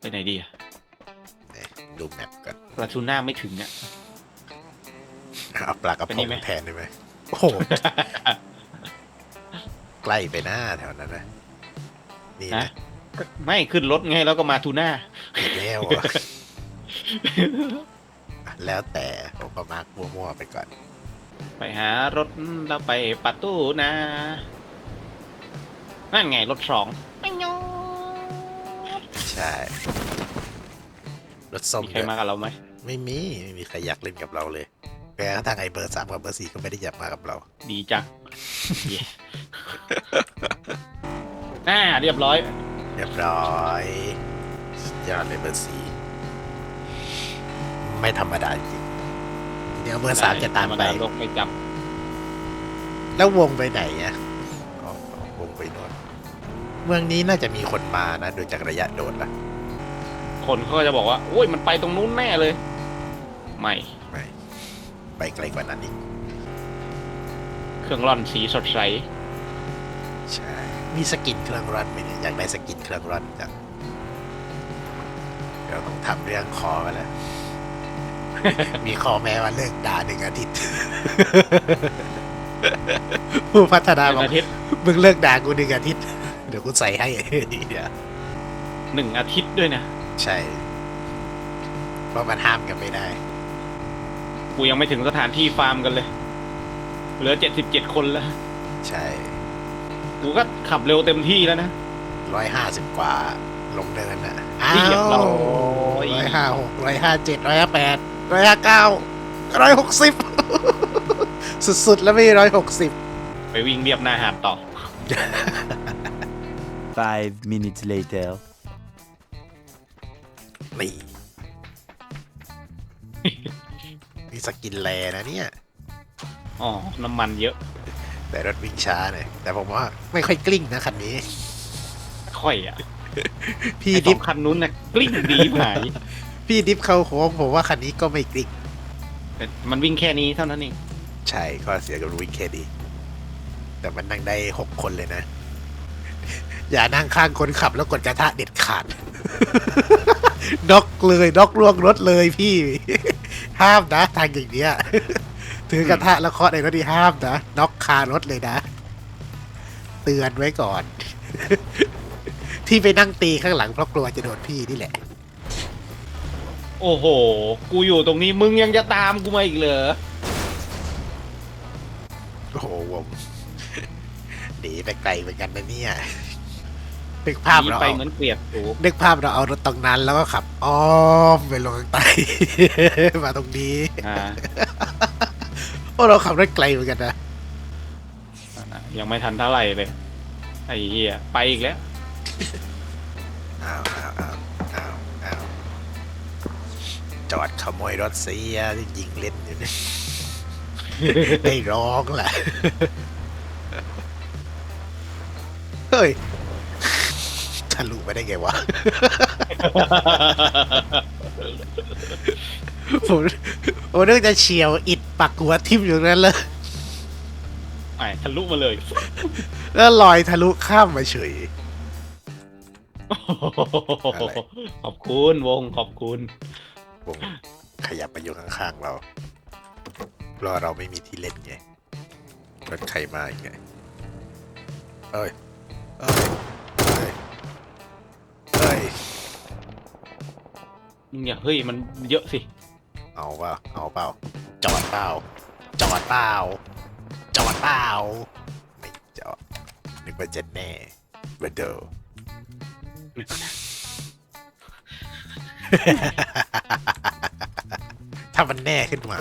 ไปไหนดีอะเนี่ยดูแมปก่อนปลาทูน่าไม่ถึงอะเอาปลากระไปพนี่งไหมแทนได้ไหมโอ้โหใกล้ไปหน้าแถวนั้นนะนี่ฮะนะก็ไม่ขึ้นรถไงแล้วก็มาทูน่าอีกแล้วเหรอแล้วแต่ผมก็มาร์กมั่วๆไปก่อน ไปหารถแล้วไปปาตูนานั่นไงรถสองไม่ยอใช่ รถส้มมีใครด้วยมากับเราไหมไม่มี ไม่มีใครอยากเล่นกับเราเลยแม้กระทั่งไอ้เบอร์สามกับเบอร์สี่ก็ไม่ได้อยากมากับเรา ดีจัง เย้อ่าเรียบร้อย เรียบร้อยสุดยอดเลยเบอร์สี่ไม่ธรรมดาจริงเดี๋ยวเบอร์สามจะตามไปโลกไม่จแล้ววงไปไหนอะอ๋อวงไปโน่น เมืองนี้น่าจะมีคนมานะดูจากระยะโดดละำคนเขาก็จะบอกว่าโอ้ยมันไปตรงนู้นแน่เลย ไม่ไม่ไปไกลกว่านั้นอีก เครื่องร่อนสีสดใสใช่ มีสกินเครื่องรันไหมเนี่ยอยากได้สกินเครื่องรันจังเดี๋ยวต้องทำเรื่องคอมาแล้ว มีคอแม้ว่าเลิกด่าหนึ่งอาทิตย์ ผู้พัฒนาหนึ่บอกงอาทิตย์มึงเลิกด่ากูหนึ่งอาทิตย์ เดี๋ยวกูใส่ให้เดี๋ยวหนึ่งอาทิตย์ด้วยนะใช่เพราะมันห้ามกันไม่ได้ กูยังไม่ถึงสถานที่ฟาร์มกันเลย เหลือเจ็ดสิบเจ็ดคนแล้ว ใช่กูก็ขับเร็วเต็มที่แล้วนะร้อยห้าสิบกว่าลงเนินน่ะอ้าเรียบร้วอยร้อยห้าหกร้อยห้าเจ็ดร้อยห้าแปดร้อยห้าเก้าร้อยหกสิบสุดๆแล้วไม่ร้อยหกสิบไปวิ่งเรียบหน้าหาดต่อ Five minutes later. นี่มีสกินแลนะเนี่ย อ๋อ น้ำมันเยอะ แต่รถวิ่งช้าหน่อยแต่ผมว่าไม่ค่อยกลิ้งนะคันนี้ ค่อยอะพี่ไอ้สดิอฟงคันนู้นนะกลิ้งดีหายพี่ดิฟเข้าโค้งผมว่าคันนี้ก็ไม่กลิ้งแต่มันวิ่งแค่นี้เท่านั้นเอง ใช่ข้อเสียกับวิ่งแค่ดี แต่มันนั่งได้หกคนเลยนะ อย่านั่งข้างคนขับแล้วกดกระทะเด็ดขาดน็อกเลยน็อกล่วงรถเลยพี่ ห้ามนะทางอย่างเนี้ยถือกระทะแล้วเคาะในรถที่ห้ามนะน็อกคารถเลยนะ เตือนไว้ก่อน ที่ไปนั่งตีข้างหลังเพราะกลัวจะโดนพี่นี่แหละ โอ้โห กูอยู่ตรงนี้มึงยังจะตามกูมาอีกเหรอ โอ้โหวงหนีไปไกลเหมือนกันนะเนี่ย นึกภาพหนีเราไปเอาเหมือนเกลียดกูนึกภาพเราเอารถตรงนั้นแล้วก็ขับอ้อมไปลงใต้ มาตรงนี้อ่าโอ้เราขับรถไกลเหมือนกันนะยังไม่ทันเท่าไหร่เลย ไอ้เหี้ยไปอีกแล้ว อ้าวอ้าวอ้าวอ้าวอ้าวจอดขโมยรถเสียยิงเล่นอยู่เนี่ยได้ร้องแหละ เฮ้ยทะ ลุไปได้ไงวะ ผมผมนึกจะเฉียวอิดปักหัวทิ่มอยู่ตรงนั้นเลย ไอ้ทะลุมาเลยแล้วลอยทะลุข้ามมาเฉยอะไร ขอบคุณวงขอบคุณ วงขยับมาอยู่ข้างๆเราเพราะเราไม่มีที่เล่นไงรถใครมาอีกไงเอ้ยเอ้ยเอ้ย อย่าเฮ้ยมันเยอะสิเอาเปล่าเอาเปล่าจอดเปล่าจอดเปล่าจอดเปล่าไม่จอดนึกว่าจะแน่เบดเดอ ถ้ามันแน่ขึ้นมา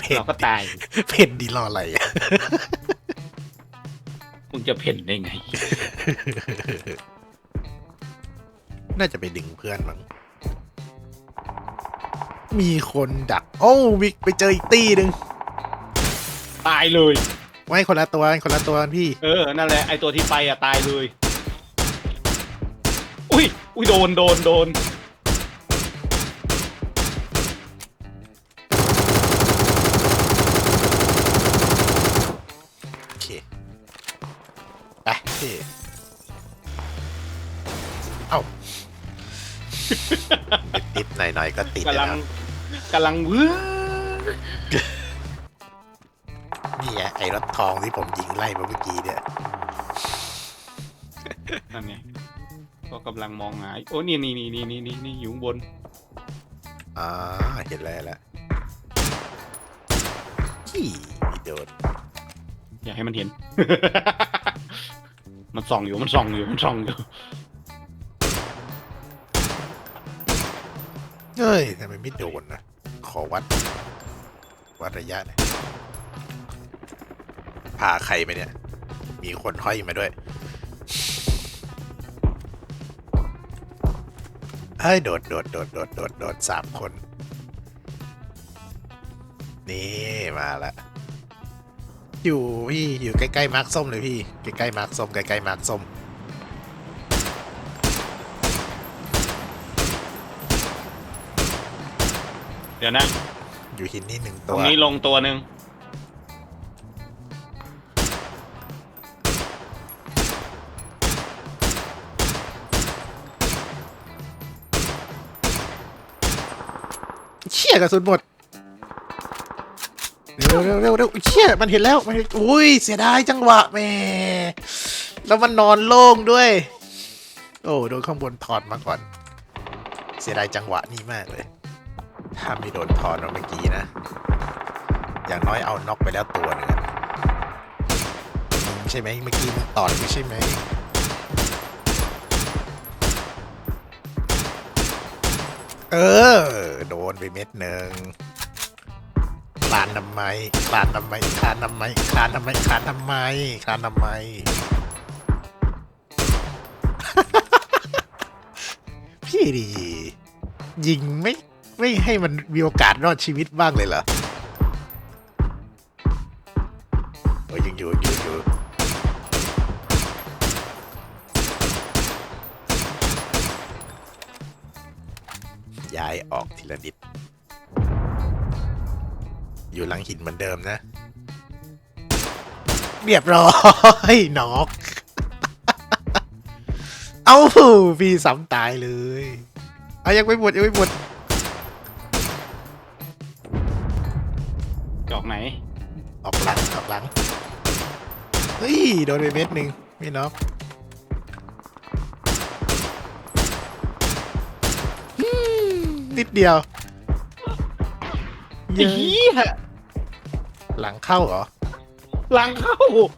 เผ็ด เราก็ตาย เพ่นดีรออะไรอะ มึงจะเพ่นได้ไง น่าจะไปดึงเพื่อนมั้งมีคนดัก โอ้วิกไปเจออีกตีหนึ่งตายเลยไว้คนละตัวคนละตัวพี่ เออ นั่นแหละ ไอตัวที่ไปอะ ตายเลย อุ้ย อุ้ย โดน โดน โดน โอเค ไปพี่ นิดๆหน่อยๆก็ติดกำลังแล้วกำลังวื้อนี่ไงไอ้รถทองที่ผมยิงไล่มาเมื่อกี้เนี่ยนั่นไงก็กำลังมองหาโอ้นี่นี่นี่นี่นี่นี่นี่อยู่ข้างบนอ่าเห็นแล้วละขี้มีโดนอย่าให้มันเห็น มันส่องอยู่มันส่องอยู่มันส่องอยู่ เฮ้ยทำไมไม่โดนนะ ขอวัด วัดระยะหน่ยพาใครไปเนี่ย มีคนห้อยมาด้วยเฮ้ยโดดโดดโดดโดดโดดโดดสามคน นี่มาละอยู่พี่อยู่ใกล้ๆมาร์คส้มเลยพี่ ใกล้ๆมาร์คส้มใกล้ๆมาร์คส้ม ดี๋ยวนะ อยู่หินนี่หนึ่งตตัรวงนี้ลงตัวหนึ่งเชี่ยกระสุนหมดเร็วเร็วเร็วเร็วเชี่ยมันเห็นแล้วมันเห็นอุ้ยเสียดายจังหวะแหม่แล้วมันนอนโล่งด้วย โอ้โดนข้างบนถอดมาก่อน เสียดายจังหวะนี้มากเลย ถ้าไม่โดนถอดมาเมื่อกี้นะ อย่างน้อยเอาน็อกไปแล้วตัวหนึงอะมึงใช่ไหมเมื่อกี้มึงตอดกูใช่ไหมเออ โดนไปเม็ดหนึ่งคลานทำไมคลานทำไมคลานทำไมคลานทำไมคลานทำไมคลานทำไม พี่ดี ยิงไม่ ไม่ให้มันมีโอกาสรอดชีวิตบ้างเลยเหรอโอ้ยยังอยู่อยู่อยู่ย้ายออกทีละนิด อยู่หลังหินเหมือนเดิมนะ เรียบร้อยนอก เอ้าพี่ซ้ำตายเลยเอายังไม่หมดยังไม่หมด ออกหลังออกหลัง เฮ้ย โดนไปเม็ดหนึ่งไม่น็อกอืมนิดเดียวไอ้เย้เหี้ยหลังเข้าเหรอ หลังเข้า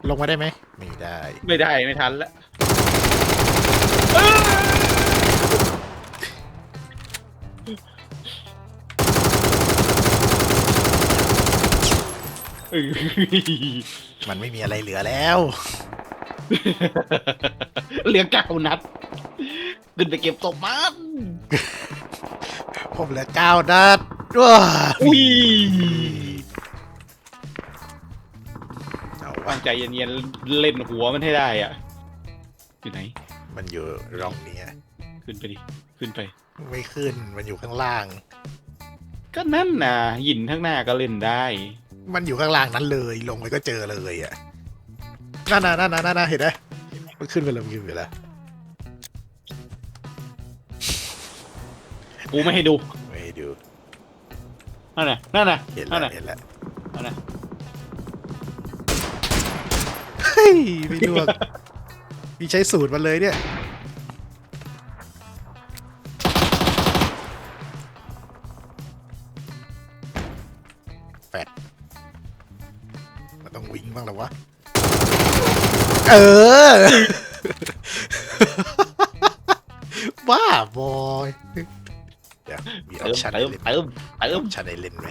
ลงมาได้ไหม ไม่ได้ ไม่ได้ไม่ทันแล้ว มันไม่มีอะไรเหลือแล้ว เหลือเก้านัดขึ้นไปเก็บศพมันผมเหลือเก้านัดว้าอุ้ยเอาวะตั้งใจเย็นๆเล่นหัวมันให้ได้อะอยู่ไหน มันอยู่ร่องเนี้ยขึ้นไปดิ ขึ้นไป ไม่ขึ้นมันอยู่ข้างล่าง ก็นั่นน่ะหินข้างหน้าก็เล่นได้ มันอยู่ข้างล่างนั้นเลย ลงไปก็เจอเลยอะนั่นน่ะนั่นน่ะนั่นน่ะเห็นไหมมันขึ้นไปแล้วมันขึ้นไปแล้วกูไม่ให้ดูไม่ดูนั่นน่ะนั่นน่ะเห็นนั่นแล้วน่ะเห็นแล้วนั่นน่ะเฮ้ยไม่ดวงมีใช้สูตรมาเลยเนี่ยะเออ บ้าบอยเดี๋ยวมีออเติปมชั่นเติให้มเล่นเติมเติมชั่นให้เล่นไหม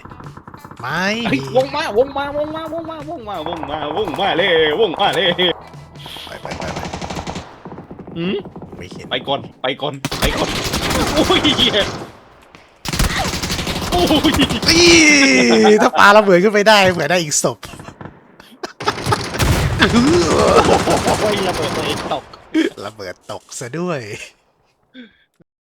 ไม่เฮ้ยมีวงมาวงมาวงมาวงมาวงมาวงมาวงมาเลยวงมาเลยไปไปไปไปอืมไม่เห็นไปก่อนไปก่อนไปก่อนโอ้ยเหี้ยโอ้ย อี้ถ้าปลาระเบิดขึ้นไปได้เหมือนได้อีกศพโอ้ย ระเบิดตัวเองตก ระเบิดตกซะด้วย